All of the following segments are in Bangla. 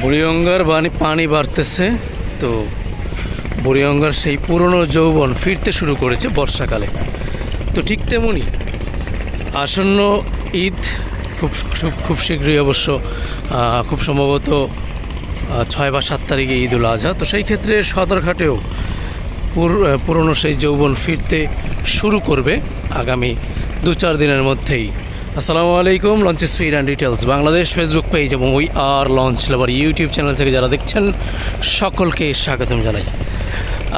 বুড়িগঙ্গার পানি পানি বাড়তেছে, তো বুড়িগঙ্গার সেই পুরনো যৌবন ফিরতে শুরু করেছে বর্ষাকালে। তো ঠিক তেমনই আসন্ন ঈদ খুব খুব- খুব শীঘ্রই অবশ্য খুব সম্ভবত ছয় বা সাত তারিখে ঈদ উল আজহা তো সেই ক্ষেত্রে সদরঘাটেও পুর- পুরনো সেই যৌবন ফিরতে শুরু করবে আগামী দু চার দিনের মধ্যেই। আসসালামু আলাইকুম launch speed and details Bangladesh Facebook page এবং we are launch lover YouTube channel থেকে যারা দেখছেন, সকলকে স্বাগতম জানাই।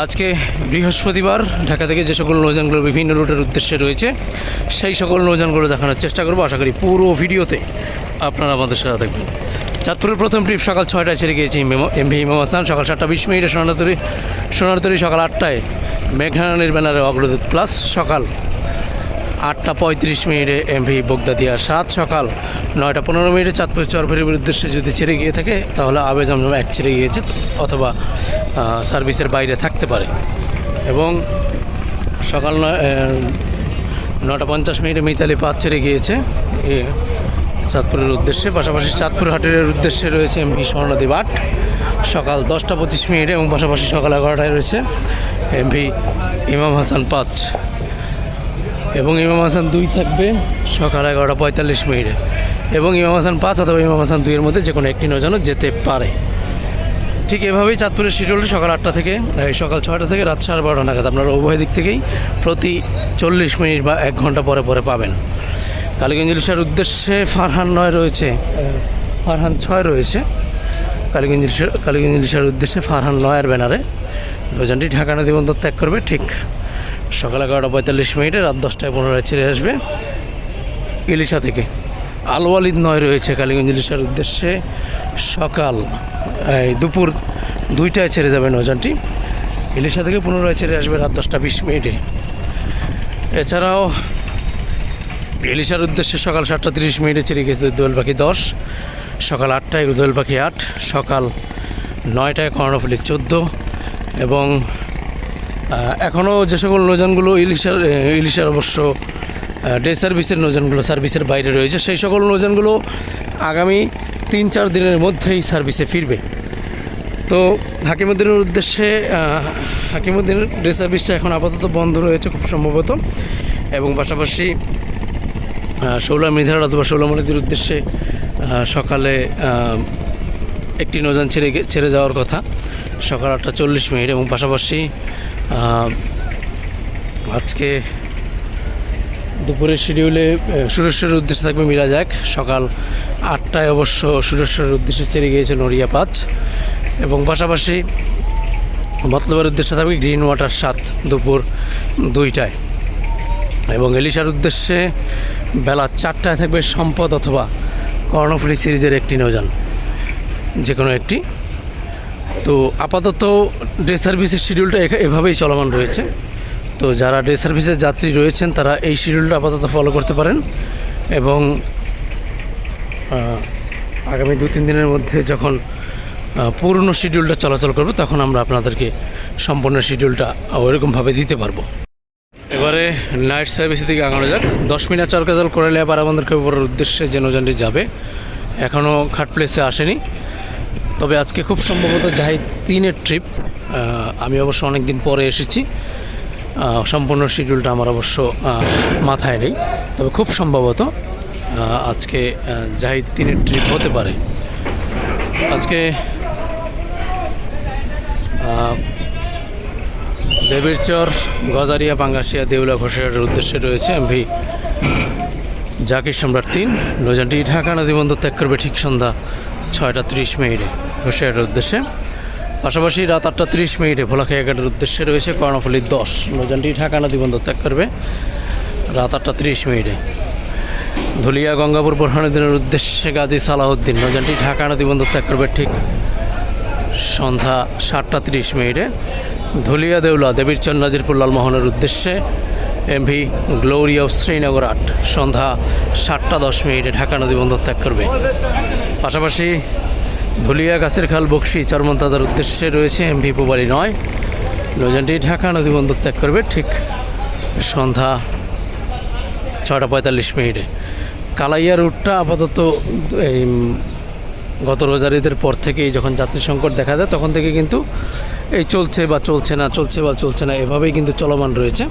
আজকে বৃহস্পতিবার, ঢাকা থেকে যে সকল নৌযানগুলো বিভিন্ন রুটের উদ্দেশ্যে রয়েছে, সেই সকল নৌযানগুলো দেখানোর চেষ্টা করব। আশা করি পুরো ভিডিওতে আপনারা আমাদের সাথে দেখবেন চাঁদপুরের প্রথম ট্রিপ সকাল ছয়টায় ছেড়ে গিয়েছি এম ভি ইমাম হাসান। সকাল সাতটা বিশ মিনিটে সোনারতরি সোনারতরি সকাল আটটায় মেঘানানির ব্যানারে অগ্রদূত। প্লাস সকাল আটটা পঁয়ত্রিশ মিনিটে এমভি বগদাদিয়া সাত সকাল নয়টা পনেরো মিনিটে চাঁদপুর চরফেরির উদ্দেশ্যে যদি ছেড়ে গিয়ে থাকে, তাহলে আবে জমজম এক ছেড়ে গিয়েছে অথবা সার্ভিসের বাইরে থাকতে পারে। এবং সকাল নয় নটা পঞ্চাশ মিনিটে মিতালি পাঁচ ছেড়ে গিয়েছে। চাঁদপুরের উদ্দেশ্যে। পাশাপাশি চাঁদপুর হাটের উদ্দেশ্যে রয়েছে এমভি স্বর্ণদ্বীপ আট। সকাল দশটা পঁচিশ মিনিটে এবং পাশাপাশি সকাল এগারোটায় রয়েছে এমভি ইমাম হাসান পাঁচ। এবং ইমাম হাসান দুই থাকবে সকাল এগারোটা পঁয়তাল্লিশ মিনিটে। এবং ইমাম হাসান পাঁচ অথবা ইমাম হাসান দুইয়ের মধ্যে যে কোনো একটি নৌজানও যেতে পারে। ঠিক এভাবেই চাঁদপুরের শিডিউলটি সকাল আটটা থেকে সকাল ছয়টা থেকে রাত সাড়ে বারোটা নাগাদ। আপনারা উভয় দিক থেকেই প্রতি চল্লিশ মিনিট বা এক ঘণ্টা পরে পরে পাবেন। কালীগঞ্জ ইলিশার উদ্দেশ্যে ফারহান নয় রয়েছে। ফারহান ছয় রয়েছে। কালীগঞ্জ কালীগঞ্জ ইলিশার উদ্দেশ্যে ফারহান নয়ের ব্যানারে। নৌযানটি ঢাকা নদী বন্দর ত্যাগ করবে, ঠিক সকাল এগারোটা পঁয়তাল্লিশ মিনিটে, রাত দশটায় পুনরায় ছেড়ে আসবে ইলিশা থেকে। আলওয়ালিদ নয় রয়েছে কালীগঞ্জ ইলিশার উদ্দেশ্যে। সকাল, এই দুপুর দুইটায় ছেড়ে যাবে নৌযানটি। ইলিশা থেকে পুনরায় ছেড়ে আসবে রাত দশটা বিশ মিনিটে। এছাড়াও ইলিশার উদ্দেশ্যে সকাল সাতটা তিরিশ মিনিটে ছেড়ে গেছে দোয়েল পাখি দশ, সকাল আটটায় দোয়েল পাখি আট, সকাল নয়টায় কর্ণফুলি চোদ্দ এবং এখনও যে সকল নৌযানগুলো ইলিশার ইলিশার অবশ্য ডে সার্ভিসের নৌযানগুলো সার্ভিসের বাইরে রয়েছে সেই সকল নৌযানগুলো আগামী তিন চার দিনের মধ্যেই সার্ভিসে ফিরবে। তো হাকিমুদ্দিনের উদ্দেশ্যে আহ, হাকিমুদ্দিনের ডে সার্ভিসটা এখন আপাতত বন্ধ রয়েছে খুব সম্ভবত এবং পাশাপাশি শৌলা মৃধার অথবা শৌলামণিদের উদ্দেশ্যে সকালে একটি নৌযান ছেড়ে ছেড়ে যাওয়ার কথা সকাল আটটা চল্লিশ মিনিট এবং পাশাপাশি আজকে দুপুরের শিডিউলে সুরেশ্বরের উদ্দেশ্যে থাকবে মিরাজ এক সকাল আটটায় অবশ্য সুরেশ্বরের উদ্দেশ্যে ছেড়ে গিয়েছে নড়িয়া পাঁচ। এবং পাশাপাশি মতলবের উদ্দেশ্যে থাকবে গ্রিন ওয়াটার সাত দুপুর দুইটায়। এবং এলিশার উদ্দেশ্যে বেলা চারটায় থাকবে সম্পদ অথবা কর্ণফুলি সিরিজের একটি নৌযান যে কোনো একটি। তো আপাতত ডে সার্ভিসের শিডিউলটা এভাবেই চলমান রয়েছে। তো যারা ডে সার্ভিসের যাত্রী রয়েছেন, তারা এই শিডিউলটা আপাতত ফলো করতে পারেন এবং আগামী দু তিন দিনের মধ্যে যখন পুরনো শিডিউলটা চলাচল করবে, তখন আমরা আপনাদেরকে সম্পূর্ণ শিডিউলটা ওইরকমভাবে দিতে পারব। এবারে নাইট সার্ভিসের দিকে আগানো যাক। দশ মিনিট চরকাজল করে পারাবন্দর খবরের উদ্দেশ্যে যে নৌযানটি যাবে। এখনও খাট প্লেসে আসেনি। তবে আজকে খুব সম্ভবত জাহিদ তিনের ট্রিপ আমি অবশ্য অনেক দিন পরে এসেছি। সম্পূর্ণ শিডিউলটা আমার অবশ্য মাথায় নেই। তবে খুব সম্ভবত আজকে জাহিদ তিনের ট্রিপ হতে পারে। আজকে দেবীরচর গজারিয়া, পাঙ্গাসিয়া, দেউলা ঘোষের উদ্দেশ্যে রয়েছে এমভি। জাকির সম্রাট তিন, নৌযানটি ঢাকা নদী বন্দর ত্যাগ করবে ঠিক সন্ধ্যা ছয়টা ত্রিশ মিনিটে। ঘোষের উদ্দেশ্যে। পাশাপাশি রাত আটটা ত্রিশ মিনিটে ভোলাখাই এগারোটার উদ্দেশ্যে রয়েছে কর্ণফুলি দশ, নৌযানটি ঢাকা নদী বন্দর ত্যাগ করবে রাত আটটা ত্রিশ মিনিটে। ধুলিয়া গঙ্গাপুর বোরহানুদ্দিনের উদ্দেশ্যে গাজী সালাহউদ্দিন, নৌযানটি ঢাকা নদী বন্দর ত্যাগ করবে ঠিক সন্ধ্যা সাতটা তিরিশ মিনিটে। ধুলিয়া দেউলা, দেবীর চন্দ নাজিরপুর লালমোহনের উদ্দেশ্যে এমভি গ্লোরি অফ শ্রীনগর আট, সন্ধ্যা সাতটা দশ মিনিটে ঢাকা নদী বন্দর ত্যাগ করবে। পাশাপাশি ধুলিয়া গাছের খাল বক্সি চরমন্তাদার উদ্দেশ্যে রয়েছে এমভি পুবালি নয়। নৌযানটি ঢাকা নদী বন্দর ত্যাগ করবে ঠিক সন্ধ্যা ছটা পঁয়তাল্লিশ মিনিটে। কালাইয়া রুটটা আপাতত এই গত রোজার ঈদের পর থেকেই যখন যাত্রী সংকট দেখা যায়, তখন থেকে কিন্তু এই চলছে বা চলছে না, চলছে বা চলছে না, এভাবেই কিন্তু চলমান রয়েছে।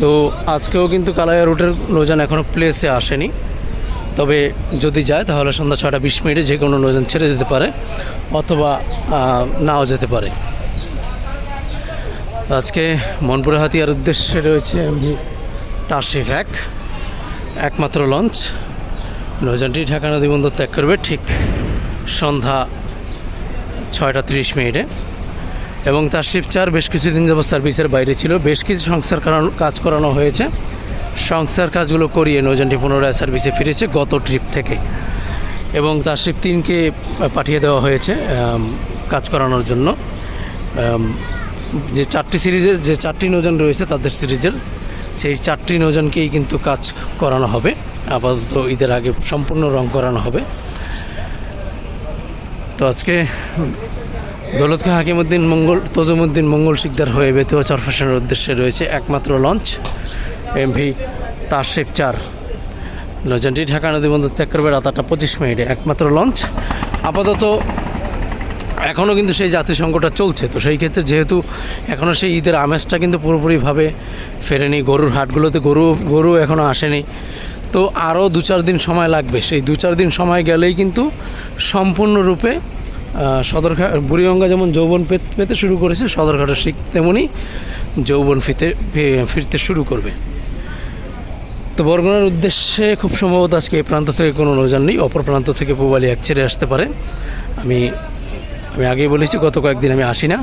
তো আজকেও কিন্তু কালাইয়া রুটের নৌযান এখনও প্লেসে আসেনি। তবে যদি যায়, তাহলে সন্ধ্যা ছটা বিশ মিনিটে যে কোনো নৌযান ছেড়ে যেতে পারে, অথবা নাও যেতে পারে। আজকে মনপুরা হাতিয়ার উদ্দেশ্যে রয়েছে এমভি তাশিফ এক, একমাত্র লঞ্চ। নৌযানটি ঢাকা নদী বন্দর ত্যাগ করবে ঠিক সন্ধ্যা ছয়টা তিরিশ মিনিটে। এবং তার চার বেশ কিছুদিন যাবৎ সার্ভিসের বাইরে ছিল। বেশ কিছু করানো কাজ করানো হয়েছে। সংস্কার কাজগুলো করিয়ে নৌযানটি পুনরায় সার্ভিসে ফিরেছে গত ট্রিপ থেকে। এবং তার শিপ তিনকে পাঠিয়ে দেওয়া হয়েছে কাজ করানোর জন্য। যে চারটি সিরিজের যে চারটি নৌযান রয়েছে তাদের সিরিজের সেই চারটি নৌযানকেই কিন্তু কাজ করানো হবে। আপাতত ঈদের আগে সম্পূর্ণ রং করানো হবে। তো আজকে দৌলত খা হাকিমুদ্দিন মঙ্গল, তজুমুদ্দিন মঙ্গল শিকদার হয়ে বেতুয়া চরফেশনের উদ্দেশ্যে রয়েছে একমাত্র লঞ্চ, এমভি তারশিপ চার। নৌযানটি ঢাকা নদী বন্দর ত্যাগ করবে রাত আটটা পঁচিশ মিনিটে। একমাত্র লঞ্চ। আপাতত এখনও কিন্তু সেই যাত্রী সংকটটা চলছে। তো সেই ক্ষেত্রে যেহেতু এখনও সেই ঈদের আমেজটা কিন্তু পুরোপুরিভাবে ফেরেনি, গরুর হাটগুলোতে গরু গরু এখনও আসেনি। তো আরও দু চার দিন সময় লাগবে। সেই দু চার দিন সময় গেলেই কিন্তু সম্পূর্ণরূপে সদরঘাট, বুড়িগঙ্গা যেমন যৌবন পেতে শুরু করেছে, সদরঘাটের শিখ তেমনই যৌবন ফিতে ফিরতে শুরু করবে। তো বরগুনার উদ্দেশ্যে খুব সম্ভবত আজকে এই প্রান্ত থেকে কোনো নৌযান নেই, অপর প্রান্ত থেকে পুবালি এক ছেড়ে আসতে পারে। আমি আমি আগেই বলেছি, গত কয়েকদিন আমি আসি না,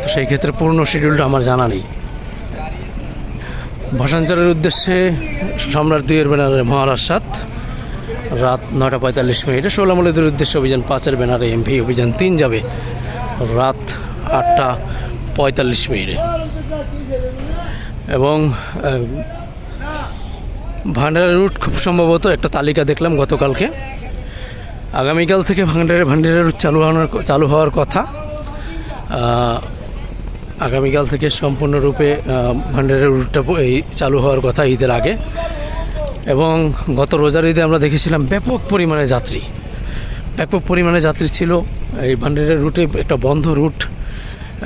তো সেই ক্ষেত্রে পূর্ণ শিডিউলটা আমার জানা নেই। ভাষাঞ্চলের উদ্দেশ্যে সম্রাট দুইয়ের ব্যানারে মহারাজ সাত রাত নয়টা পঁয়তাল্লিশ মিনিটে ষোলামলেদের উদ্দেশ্যে অভিযান, পাঁচের ব্যানারে এমভি, অভিযান তিন যাবে রাত আটটা পঁয়তাল্লিশ মিনিটে। এবং ভান্ডারের রুট খুব সম্ভবত একটা তালিকা দেখলাম গতকালকে। আগামীকাল থেকে ভান্ডারের ভান্ডারের রুট চালু হওয়ার চালু হওয়ার কথা। আগামীকাল থেকে সম্পূর্ণরূপে ভান্ডারের রুটটা এই চালু হওয়ার কথা ঈদের আগে। এবং গত রোজার ঈদে আমরা দেখেছিলাম ব্যাপক পরিমাণে যাত্রী। ব্যাপক পরিমাণে যাত্রী ছিল। এই ভান্ডারের রুটে একটা বন্ধ রুট।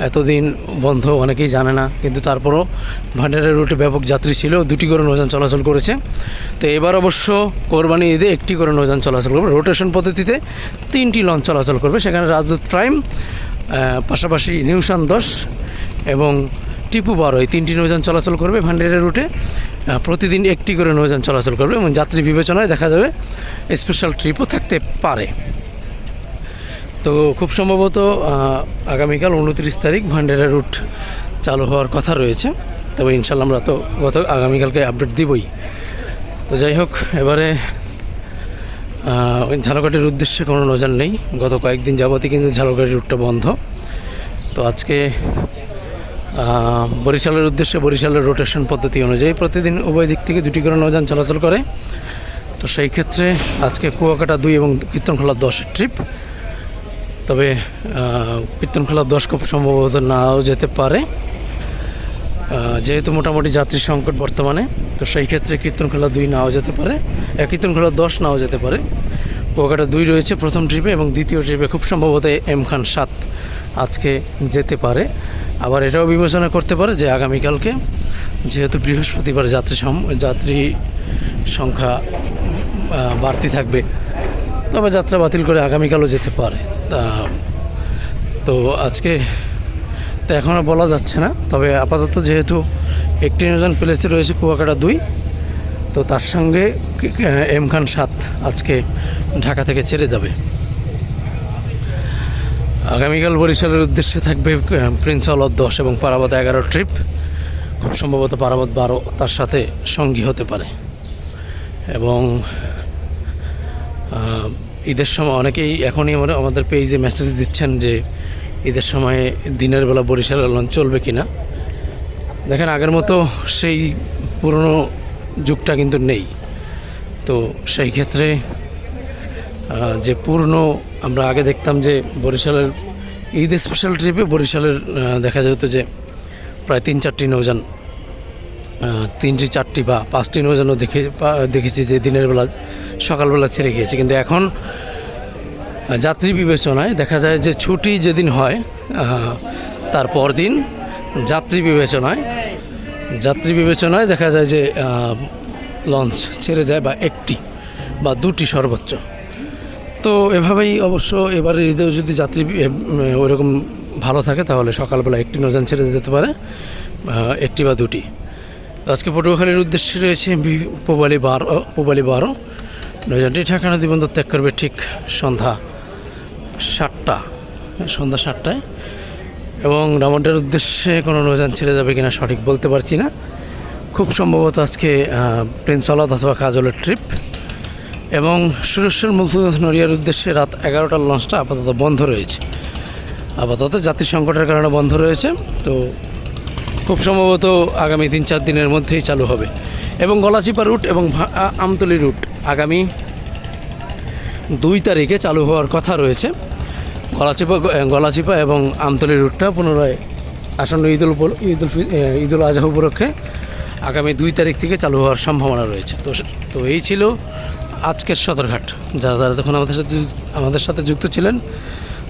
এতদিন বন্ধ অনেকেই জানে না, কিন্তু তারপরও ভান্ডারের রুটে ব্যাপক যাত্রী ছিল। দুটি করে নৌযান চলাচল করেছে। তো এবার অবশ্য কোরবানি ঈদে একটি করে নৌযান চলাচল করবে। রোটেশন পদ্ধতিতে তিনটি লঞ্চ চলাচল করবে। সেখানে রাজদূত প্রাইম পাশাপাশি নিউশান দশ এবং টিপু বারো এই তিনটি নৌযান চলাচল করবে ভান্ডারের রুটে। প্রতিদিন একটি করে নৌযান চলাচল করবে এবং যাত্রী বিবেচনায় দেখা যাবে স্পেশাল ট্রিপও থাকতে পারে। তো খুব সম্ভবত আগামীকাল উনত্রিশ তারিখ ভান্ডারা রুট চালু হওয়ার কথা রয়েছে। তবে ইনশাল্লাহ আমরা তো গত, আগামীকালকে আপডেট দিবই। তো যাই হোক, এবারে ঝালকাঠির উদ্দেশ্যে কোনো নজান নেই। গত কয়েকদিন যাবতই কিন্তু ঝালকাঠি রুটটা বন্ধ। তো আজকে বরিশালের উদ্দেশ্যে বরিশালের রোটেশন পদ্ধতি অনুযায়ী প্রতিদিন উভয় দিক থেকে দুটি করে নৌযান চলাচল করে। তো সেই ক্ষেত্রে আজকে কুয়াকাটা দুই এবং কীর্তনখোলা দশের ট্রিপ তবে কীর্তনখোলা দশ খুব সম্ভবত নাও যেতে পারে। যেহেতু মোটামুটি যাত্রী সংকট বর্তমানে, তো সেই ক্ষেত্রে কীর্তনখোলা দুই নাও যেতে পারে। কীর্তনখোলা দশ নাও যেতে পারে। কুয়াকাটা দুই রয়েছে প্রথম ট্রিপে এবং দ্বিতীয় ট্রিপে খুব সম্ভবত এম খান সাত আজকে যেতে পারে। আবার এটাও বিবেচনা করতে পারে যে আগামীকালকে যেহেতু বৃহস্পতিবার যাত্রী যাত্রী সংখ্যা বাড়তি থাকবে, তবে যাত্রা বাতিল করে আগামীকালও যেতে পারে। তা, তো আজকে তো এখনও বলা যাচ্ছে না, তবে আপাতত যেহেতু একটি নিয়োজন প্লেসে রয়েছে কুয়াকাটা দুই, তো তার সঙ্গে এম খান সাত আজকে ঢাকা থেকে ছেড়ে যাবে। আগামীকাল বরিশালের উদ্দেশ্যে থাকবে প্রিন্স আওলাদ দশ এবং পারাবত এগারো ট্রিপ খুব সম্ভবত পারাবত বারো তার সাথে সঙ্গী হতে পারে। এবং ঈদের সময় অনেকেই এখনই আমরা আমাদের পেজে মেসেজ দিচ্ছেন যে ঈদের সময়ে দিনের বেলা বরিশালের লঞ্চ চলবে কি না দেখেন, আগের মতো সেই পুরনো যুগটা কিন্তু নেই। তো সেই ক্ষেত্রে যে পুরনো আমরা আগে দেখতাম যে বরিশালের ঈদ স্পেশাল ট্রিপে বরিশালের দেখা যেত যে প্রায় তিন চারটি নৌযান তিনটি চারটি বা পাঁচটি নৌযানও দেখে দেখেছি যে দিনের বেলা সকালবেলা ছেড়ে গিয়েছে। কিন্তু এখন যাত্রী বিবেচনায় দেখা যায় যে ছুটি যেদিন হয় আহ, তার পরদিন যাত্রী বিবেচনায় যাত্রী বিবেচনায় দেখা যায় যে লঞ্চ ছেড়ে যায় বা একটি বা দুটি সর্বোচ্চ। তো এভাবেই অবশ্য এবারে ঈদেও যদি যাত্রী ওইরকম ভালো থাকে, তাহলে সকালবেলা একটি নৌযান ছেড়ে যেতে পারে একটি বা দুটি। আজকে পটুয়াখালীর উদ্দেশ্যে রয়েছে পূবালি বারো পূবালি বারো। নৌযানটি ঢাকা নদী বন্দর ত্যাগ করবে ঠিক সন্ধ্যা সাতটা, সন্ধ্যা সাতটায়। এবং রামন্ডের উদ্দেশ্যে কোনো নৌযান ছেড়ে যাবে কিনা সঠিক বলতে পারছি না। খুব সম্ভবত আজকে প্রিন্স আলাদ অথবা কাজলের ট্রিপ। এবং সুরেশ্বর মুলতুগঞ্জ নড়িয়ার উদ্দেশ্যে রাত এগারোটার লঞ্চটা আপাতত বন্ধ রয়েছে। আপাতত যাত্রী সংকটের কারণে বন্ধ রয়েছে। তো খুব সম্ভবত আগামী তিন চার দিনের মধ্যেই চালু হবে। এবং গলাচিপা রুট এবং আমতলি রুট আগামী দুই তারিখে চালু হওয়ার কথা রয়েছে। গলাচিপা গলাচিপা এবং আমতলি রুটটা পুনরায় আসন্ন ঈদুল ঈদুল ঈদুল আজহা উপলক্ষে আগামী দুই তারিখ থেকে চালু হওয়ার সম্ভাবনা রয়েছে। তো তো এই ছিল আজকের সদরঘাট। যারা যারা তখন আমাদের সাথে আমাদের সাথে যুক্ত ছিলেন,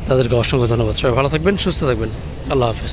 তাদেরকে অসংখ্য ধন্যবাদ। সবাই ভালো থাকবেন, সুস্থ থাকবেন। আল্লাহ হাফেজ।